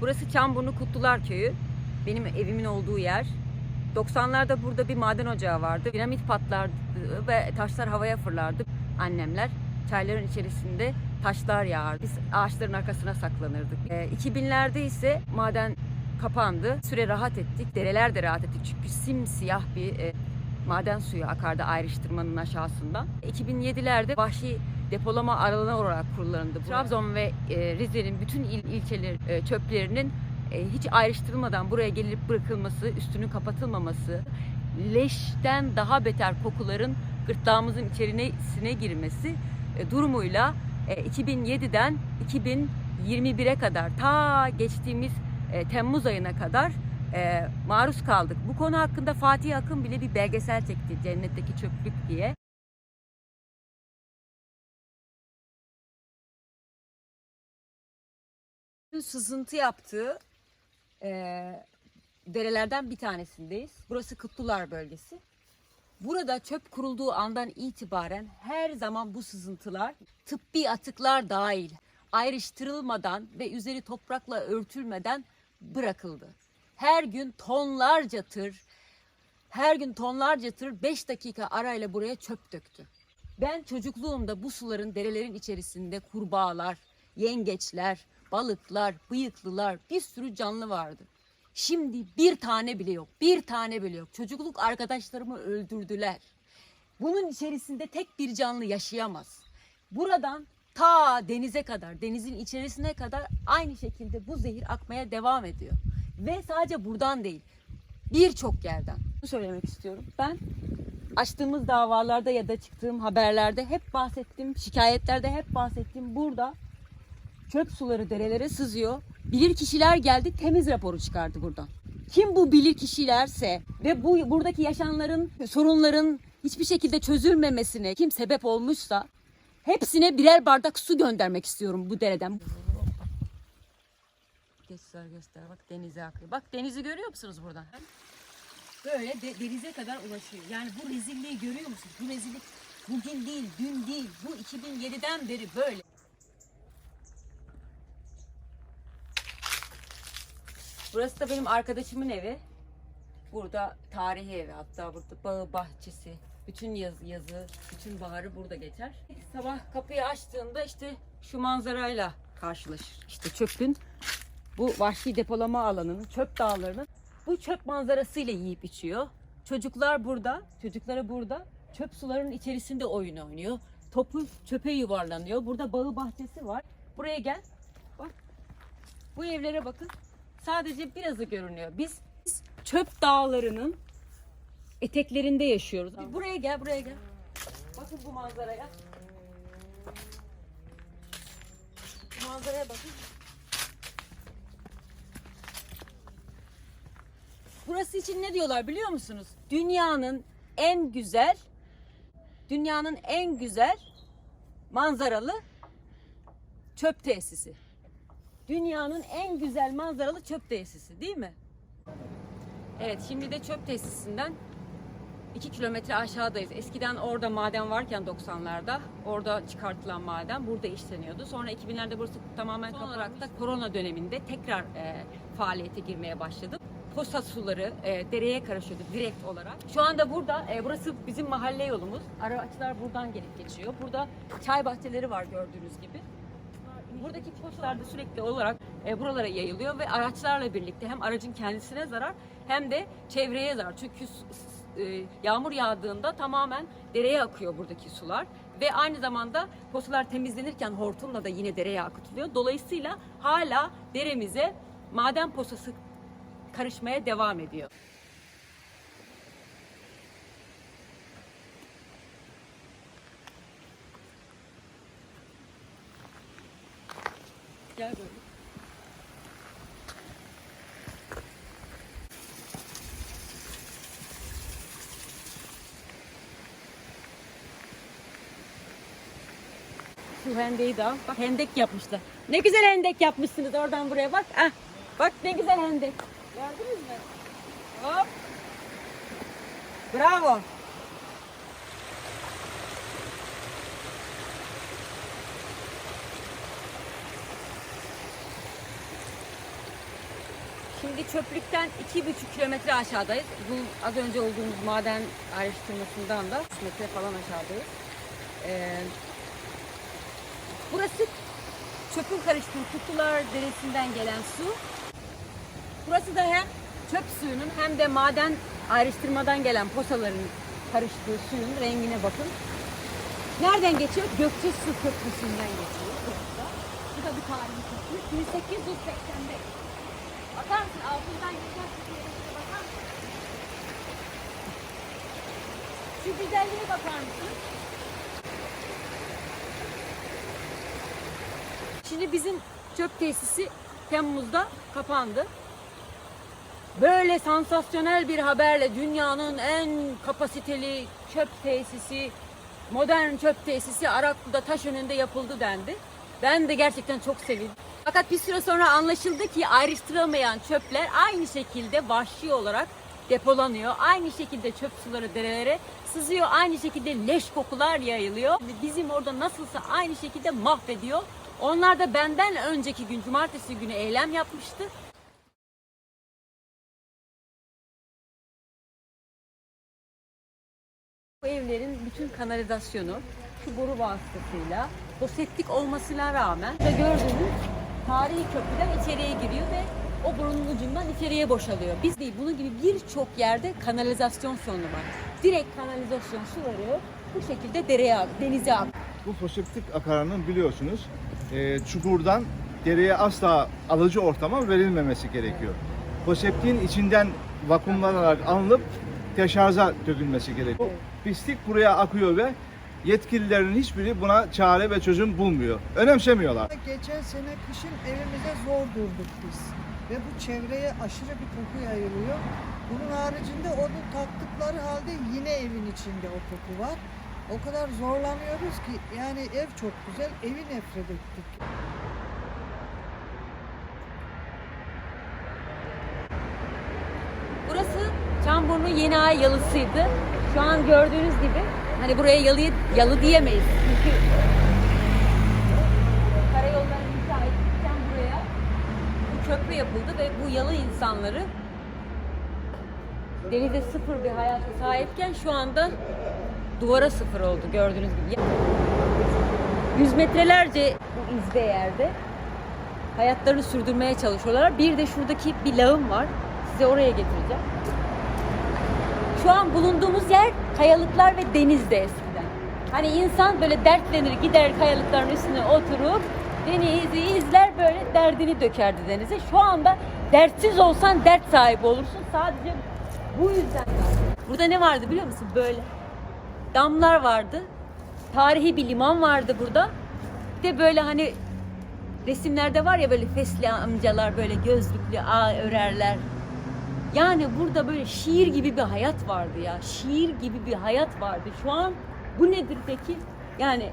Burası Çamburnu Kutlular Köyü. Benim evimin olduğu yer. 90'larda burada bir maden ocağı vardı. Dinamit patlardı ve taşlar havaya fırlardı. Annemler çayların içerisinde taşlar yağardı. Biz ağaçların arkasına saklanırdık. Ee, 2000'lerde ise maden kapandı. Süre rahat ettik. Dereler de rahat etti. Çünkü simsiyah bir e, maden suyu akardı ayrıştırmanın aşağısından. 2007'lerde vahşi depolama alanı olarak kullanıldı. Trabzon ve e, Rize'nin bütün il, ilçeler e, çöplerinin e, hiç ayrıştırılmadan buraya gelip bırakılması, üstünün kapatılmaması, leşten daha beter kokuların gırtlağımızın içerisine girmesi e, durumuyla e, 2007'den 2021'e kadar ta geçtiğimiz e, Temmuz ayına kadar e, maruz kaldık. Bu konu hakkında Fatih Akın bile bir belgesel çekti Cennetteki Çöplük diye. Sızıntı yaptığı e, derelerden bir tanesindeyiz. Burası Kutlular bölgesi. Burada çöp kurulduğu andan itibaren her zaman bu sızıntılar tıbbi atıklar dahil ayrıştırılmadan ve üzeri toprakla örtülmeden bırakıldı. Her gün tonlarca tır, her gün tonlarca tır 5 dakika arayla buraya çöp döktü. Ben çocukluğumda bu suların derelerin içerisinde kurbağalar, yengeçler, balıklar, bıyıklılar bir sürü canlı vardı. Şimdi bir tane bile yok. Bir tane bile yok. Çocukluk arkadaşlarımı öldürdüler. Bunun içerisinde tek bir canlı yaşayamaz. Buradan ta denize kadar, denizin içerisine kadar aynı şekilde bu zehir akmaya devam ediyor. Ve sadece buradan değil, birçok yerden. Bunu söylemek istiyorum. Ben açtığımız davalarda ya da çıktığım haberlerde hep bahsettim, şikayetlerde hep bahsettim. Burada çöp suları derelere sızıyor. Bilir kişiler geldi temiz raporu çıkardı buradan. Kim bu bilir kişilerse ve bu buradaki yaşanların sorunların hiçbir şekilde çözülmemesine kim sebep olmuşsa hepsine birer bardak su göndermek istiyorum bu dereden. Göster göster bak denize akıyor. Bak denizi görüyor musunuz buradan? Böyle de, denize kadar ulaşıyor. Yani bu rezilliği görüyor musunuz? Bu rezillik bugün değil, dün değil. Bu 2007'den beri böyle. Burası da benim arkadaşımın evi. Burada tarihi evi hatta burada bağı bahçesi. Bütün yaz, yazı, bütün baharı burada geçer. Sabah kapıyı açtığında işte şu manzarayla karşılaşır. İşte çöpün bu vahşi depolama alanının, çöp dağlarının bu çöp manzarasıyla yiyip içiyor. Çocuklar burada, çocukları burada çöp sularının içerisinde oyun oynuyor. Topu çöpe yuvarlanıyor. Burada bağı bahçesi var. Buraya gel. Bak. Bu evlere bakın. Sadece birazı görünüyor. Biz, biz çöp dağlarının eteklerinde yaşıyoruz. Buraya gel, buraya gel. Bakın bu manzaraya. Bu manzaraya bakın. Burası için ne diyorlar biliyor musunuz? Dünyanın en güzel dünyanın en güzel manzaralı çöp tesisi. Dünyanın en güzel manzaralı çöp tesisi değil mi? Evet şimdi de çöp tesisinden 2 kilometre aşağıdayız. Eskiden orada maden varken 90'larda orada çıkartılan maden burada işleniyordu. Sonra 2000'lerde burası tamamen Son olarak da korona döneminde tekrar e, faaliyete girmeye başladı. Posta suları e, dereye karışıyordu direkt olarak. Şu anda burada, e, burası bizim mahalle yolumuz. Araçlar buradan gelip geçiyor. Burada çay bahçeleri var gördüğünüz gibi. Buradaki postalar da sürekli olarak e, buralara yayılıyor ve araçlarla birlikte hem aracın kendisine zarar hem de çevreye zarar. Çünkü e, yağmur yağdığında tamamen dereye akıyor buradaki sular ve aynı zamanda postalar temizlenirken hortumla da yine dereye akıtılıyor. Dolayısıyla hala deremize maden posası karışmaya devam ediyor. Gel böyle. Şu hendeyi de al. Bak hendek yapmışlar. Ne güzel hendek yapmışsınız oradan buraya bak. Ah, bak ne güzel hendek. Gördünüz mü? Hop. Bravo. Şimdi çöplükten iki buçuk kilometre aşağıdayız. Bu az önce olduğumuz maden araştırmasından da 3 metre falan aşağıdayız. Ee, burası çöpün karıştığı Kutlular Deresi'nden gelen su. Burası da hem çöp suyunun hem de maden ayrıştırmadan gelen posaların karıştığı suyun rengine bakın. Nereden geçiyor? Gökçe Su Köprüsü'nden geçiyor. Bu da bir tarihi köprü. 1885. Bakar mısın? Altından geçen köprüye bakar mısın? Şu güzelliğe bakar mısın? Şimdi bizim çöp tesisi Temmuz'da kapandı. Böyle sansasyonel bir haberle dünyanın en kapasiteli çöp tesisi, modern çöp tesisi Araklı'da taş önünde yapıldı dendi. Ben de gerçekten çok sevindim. Fakat bir süre sonra anlaşıldı ki ayrıştırılmayan çöpler aynı şekilde vahşi olarak depolanıyor. Aynı şekilde çöp suları derelere sızıyor. Aynı şekilde leş kokular yayılıyor. Bizim orada nasılsa aynı şekilde mahvediyor. Onlar da benden önceki gün cumartesi günü eylem yapmıştı. Bu evlerin bütün kanalizasyonu şu boru vasıtasıyla fosetlik olmasına rağmen burada gördüğünüz tarihi köprüden içeriye giriyor ve o borunun ucundan içeriye boşalıyor. Biz değil bunun gibi birçok yerde kanalizasyon sorunu var. Direkt kanalizasyon suları bu şekilde dereye, ak- denize ak. Bu foseptik akaranın biliyorsunuz e, çukurdan dereye asla alıcı ortama verilmemesi gerekiyor. Foseptiğin içinden vakumlanarak alınıp deşarja dökülmesi gerekiyor. Bu pislik buraya akıyor ve yetkililerin hiçbiri buna çare ve çözüm bulmuyor. Önemsemiyorlar. Geçen sene kışın evimize zor durduk biz. Ve bu çevreye aşırı bir koku yayılıyor. Bunun haricinde onu taktıkları halde yine evin içinde o koku var. O kadar zorlanıyoruz ki yani ev çok güzel, evi nefret ettik. Burası Çamburnu Yeni Ay yalısıydı. Şu an gördüğünüz gibi hani buraya yalı, yalı diyemeyiz. Çünkü karayolları inşa edilirken buraya bu köprü yapıldı ve bu yalı insanları denize sıfır bir hayata sahipken şu anda duvara sıfır oldu gördüğünüz gibi. Yüz metrelerce bu izbe yerde hayatlarını sürdürmeye çalışıyorlar. Bir de şuradaki bir lağım var. Size oraya getireceğim. Şu an bulunduğumuz yer kayalıklar ve denizde eskiden. Hani insan böyle dertlenir gider kayalıkların üstüne oturup denizi izler böyle derdini dökerdi denize. Şu anda dertsiz olsan dert sahibi olursun. Sadece bu yüzden. Burada ne vardı biliyor musun? Böyle damlar vardı. Tarihi bir liman vardı burada. Bir de böyle hani resimlerde var ya böyle fesli amcalar böyle gözlüklü ağ örerler. Yani burada böyle şiir gibi bir hayat vardı ya. Şiir gibi bir hayat vardı. Şu an bu nedir peki? Yani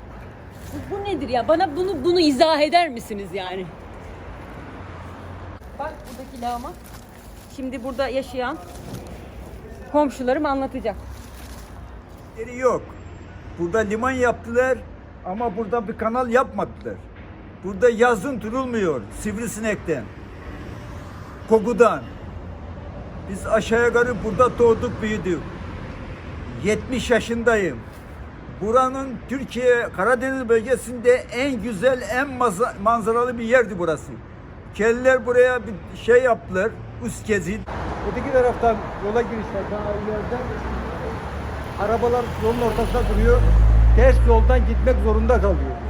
bu, bu nedir ya? Bana bunu bunu izah eder misiniz yani? Bak buradaki lağma. Şimdi burada yaşayan komşularım anlatacak. Yeri yok. Burada liman yaptılar ama burada bir kanal yapmadılar. Burada yazın durulmuyor sivrisinekten, kokudan. Biz aşağı yukarı burada doğduk büyüdük. 70 yaşındayım. Buranın Türkiye Karadeniz bölgesinde en güzel, en manzaralı bir yerdi burası. Kelliler buraya bir şey yaptılar, uskezin. Öteki taraftan yola giriş var ileriden. Arabalar yolun ortasında duruyor. Ters yoldan gitmek zorunda kalıyor.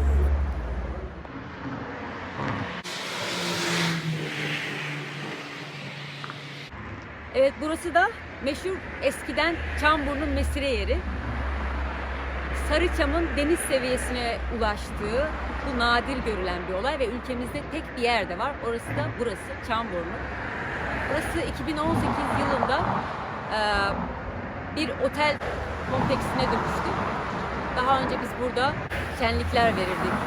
Evet burası da meşhur eskiden Çamburnu'nun mesire yeri. Sarıçam'ın deniz seviyesine ulaştığı bu nadir görülen bir olay ve ülkemizde tek bir yerde var. Orası da burası Çamburnu. Burası 2018 yılında e, bir otel kompleksine dönüştü. Daha önce biz burada şenlikler verirdik.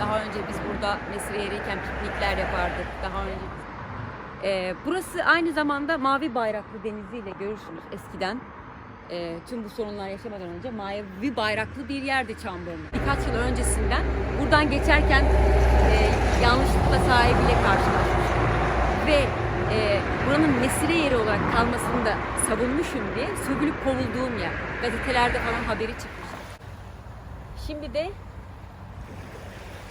Daha önce biz burada mesire yeriyken piknikler yapardık. Daha önce ee, burası aynı zamanda Mavi Bayraklı deniziyle görürsünüz eskiden. e, tüm bu sorunlar yaşamadan önce mavi bayraklı bir yerdi Çamburnu. Birkaç yıl öncesinden buradan geçerken e, yanlışlıkla sahibiyle karşılaşmıştım. Ve e, mesire yeri olarak kalmasını da savunmuşum diye sövülüp kovulduğum yer. Gazetelerde falan haberi çıkmış. Şimdi de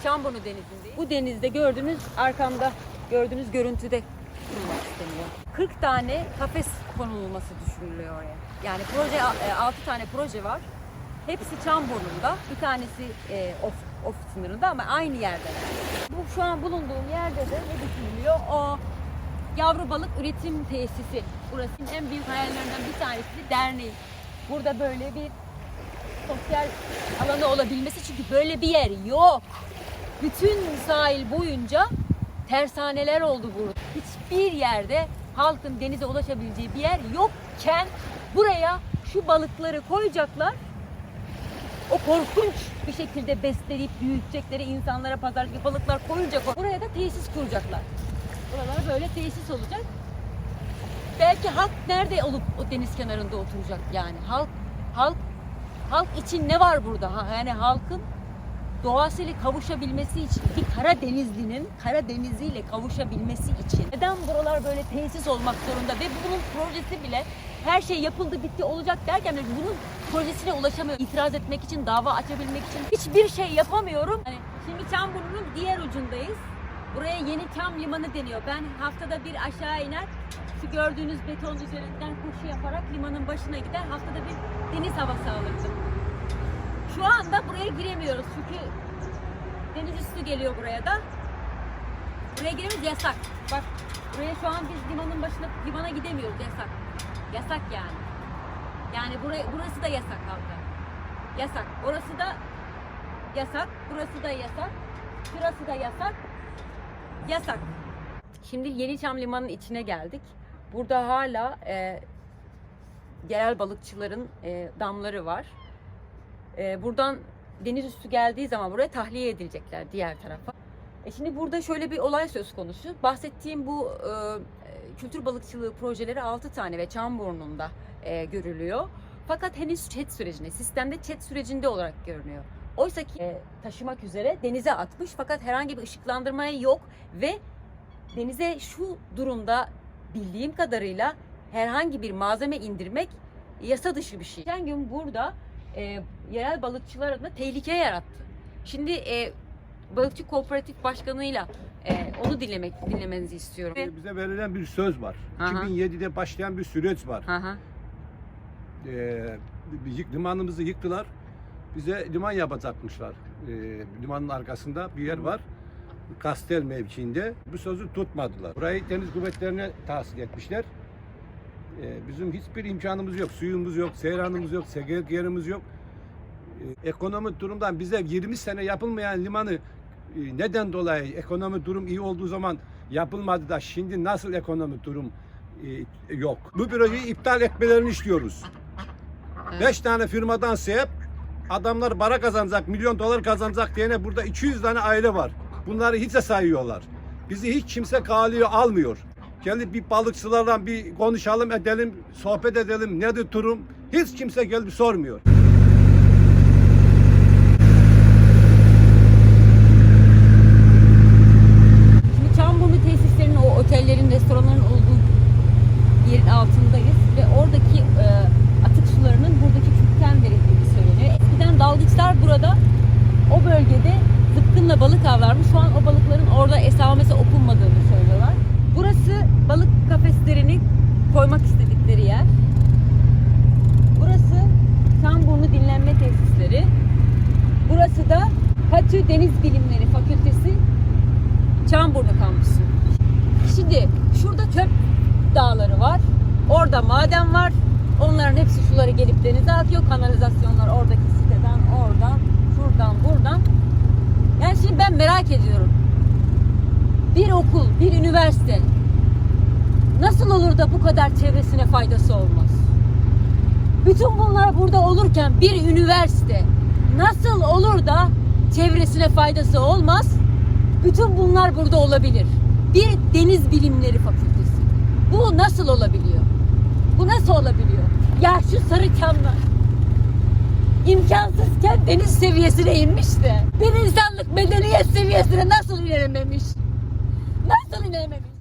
Çamburnu Denizi'ndeyiz. Bu denizde gördüğünüz arkamda gördüğünüz görüntüde kurulmak isteniyor. 40 tane kafes konulması düşünülüyor oraya. Yani proje 6 tane proje var. Hepsi Çamburnu'nda. Bir tanesi e, of, of sınırında ama aynı yerde. Bu şu an bulunduğum yerde de ne düşünülüyor? O yavru balık üretim tesisi. Burası en büyük hayallerinden bir tanesi de derneği. Burada böyle bir sosyal alanı olabilmesi çünkü böyle bir yer yok. Bütün sahil boyunca tersaneler oldu burada. Hiçbir yerde halkın denize ulaşabileceği bir yer yokken buraya şu balıkları koyacaklar. O korkunç bir şekilde besleyip büyütecekleri insanlara pazarlık balıklar koyulacak. Buraya da tesis kuracaklar. Buralar böyle tesis olacak. Belki halk nerede olup o deniz kenarında oturacak yani. Halk halk halk için ne var burada? Yani halkın doğasıyla kavuşabilmesi için bir Karadenizlinin Karadeniz'iyle kavuşabilmesi için neden buralar böyle tesis olmak zorunda ve bunun projesi bile her şey yapıldı bitti olacak derken de bunun projesine ulaşamıyor. İtiraz etmek için, dava açabilmek için hiçbir şey yapamıyorum. Hani şimdi Çamburnu'nun diğer ucundayız. Buraya Yeni Çam Limanı deniyor. Ben haftada bir aşağı iner, şu gördüğünüz beton üzerinden koşu yaparak limanın başına gider. Haftada bir deniz havası alırdım. Şu anda buraya giremiyoruz çünkü deniz üstü geliyor buraya da. Buraya giremiyoruz yasak. Bak buraya şu an biz limanın başına limana gidemiyoruz yasak. Yasak yani. Yani buraya, burası da yasak halka. Yasak. Orası da yasak. Burası da yasak. Şurası da yasak. Yasak. Şimdi Yeniçam Limanı'nın içine geldik. Burada hala e, yerel balıkçıların e, damları var. E, buradan deniz üstü geldiği zaman buraya tahliye edilecekler diğer tarafa. E şimdi burada şöyle bir olay söz konusu. Bahsettiğim bu e, kültür balıkçılığı projeleri 6 tane ve Çamburnu'nda e, görülüyor. Fakat henüz chat sürecinde, sistemde chat sürecinde olarak görünüyor. Oysa ki e, taşımak üzere denize atmış fakat herhangi bir ışıklandırmaya yok ve denize şu durumda bildiğim kadarıyla herhangi bir malzeme indirmek yasa dışı bir şey. Geçen gün burada e, yerel balıkçılar adına tehlike yarattı. Şimdi e, balıkçı kooperatif başkanıyla e, onu dinlemek dinlemenizi istiyorum. Bize verilen bir söz var. Aha. 2007'de başlayan bir süreç var. Ee, yık- limanımızı yıktılar. Bize liman yapacakmışlar. Ee, limanın arkasında bir yer var. Kastel mevkiinde. Bu sözü tutmadılar. Burayı deniz kuvvetlerine tahsil etmişler. Ee, bizim hiçbir imkanımız yok. Suyumuz yok, seyranımız yok, segerik yerimiz yok. Ee, ekonomik durumdan bize 20 sene yapılmayan limanı e, neden dolayı ekonomi durum iyi olduğu zaman yapılmadı da şimdi nasıl ekonomi durum e, yok. Bu projeyi iptal etmelerini istiyoruz. Beş tane firmadan sebep adamlar para kazanacak, milyon dolar kazanacak diyene burada 200 tane aile var. Bunları hiçe sayıyorlar. Bizi hiç kimse kalıyor almıyor. Gelip bir balıkçılarla bir konuşalım edelim, sohbet edelim. Nedir durum? Hiç kimse gelip sormuyor. Şimdi Çamburnu tesislerinin, o otellerin, restoranların olduğu yerin altındayız ve oradaki e, atık sularının buradaki küpten verildiğini söyleniyor. Eskiden dalgıçlar burada o bölgede zıpkınla balık avlarmış. Şu an o balıkların orada esamesi okunmadığını söylüyorlar. Burası balık kafeslerini koymak istedikleri yer. Burası Çamburnu dinlenme tesisleri. Burası da Hatü Deniz Bilimleri Fakültesi Çamburnu kampüsü. Şimdi şurada çöp dağları var. Orada maden var. Onların hepsi suları gelip denize atıyor. Kanalizasyonlar oradaki siteden, oradan, şuradan, buradan. Yani şimdi ben merak ediyorum. Bir okul, bir üniversite nasıl olur da bu kadar çevresine faydası olmaz? Bütün bunlar burada olurken bir üniversite nasıl olur da çevresine faydası olmaz? Bütün bunlar burada olabilir. Bir deniz bilimleri fakültesi. Bu nasıl olabiliyor? Bu nasıl olabiliyor? Ya şu Sarıçamlar imkansızken deniz seviyesine inmiş de bir insanlık medeniyet seviyesine nasıl inememiş? Nasıl inememiş?